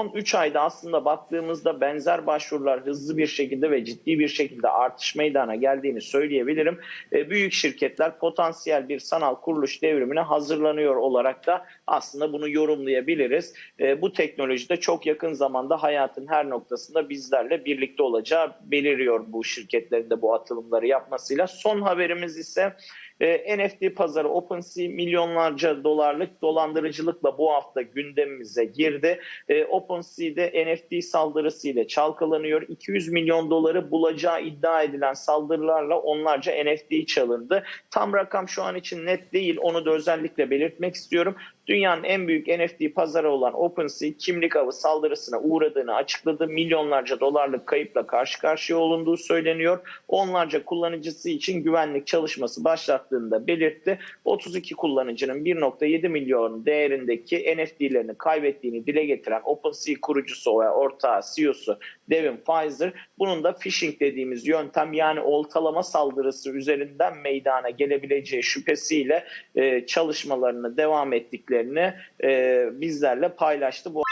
Son 3 ayda aslında baktığımızda benzer başvurular hızlı bir şekilde ve ciddi bir şekilde artış meydana geldiğini söyleyebilirim. E, büyük şirketler potansiyel bir sanal kuruluş devrimine hazırlanıyor olarak da aslında bunu yorumlayabiliriz. E, bu teknolojide çok yakın zamanda hayatın her noktasında bizlerle birlikte olacağı beliriyor bu şirketlerin de bu atılımları yapmasıyla. Son haberimiz ise e, NFT pazarı OpenSea milyonlarca dolarlık dolandırıcılıkla bu hafta gündemimize girdi. E, OpenSea'de NFT saldırısıyla çalkalanıyor. 200 milyon doları bulacağı iddia edilen saldırılarla onlarca NFT çalındı. Tam rakam şu an için net değil. Onu da özellikle belirtmek istiyorum. Dünyanın en büyük NFT pazarı olan OpenSea kimlik avı saldırısına uğradığını açıkladı. Milyonlarca dolarlık kayıpla karşı karşıya olunduğu söyleniyor. Onlarca kullanıcısı için güvenlik çalışması başlattığını da belirtti. 32 kullanıcının 1.7 milyon değerindeki NFT'lerini kaybettiğini dile getiren OpenSea kurucusu ve ortağı CEO'su Devin Pfizer bunun da phishing dediğimiz yöntem yani oltalama saldırısı üzerinden meydana gelebileceği şüphesiyle e, çalışmalarını devam ettiklerini e, bizlerle paylaştı. Bu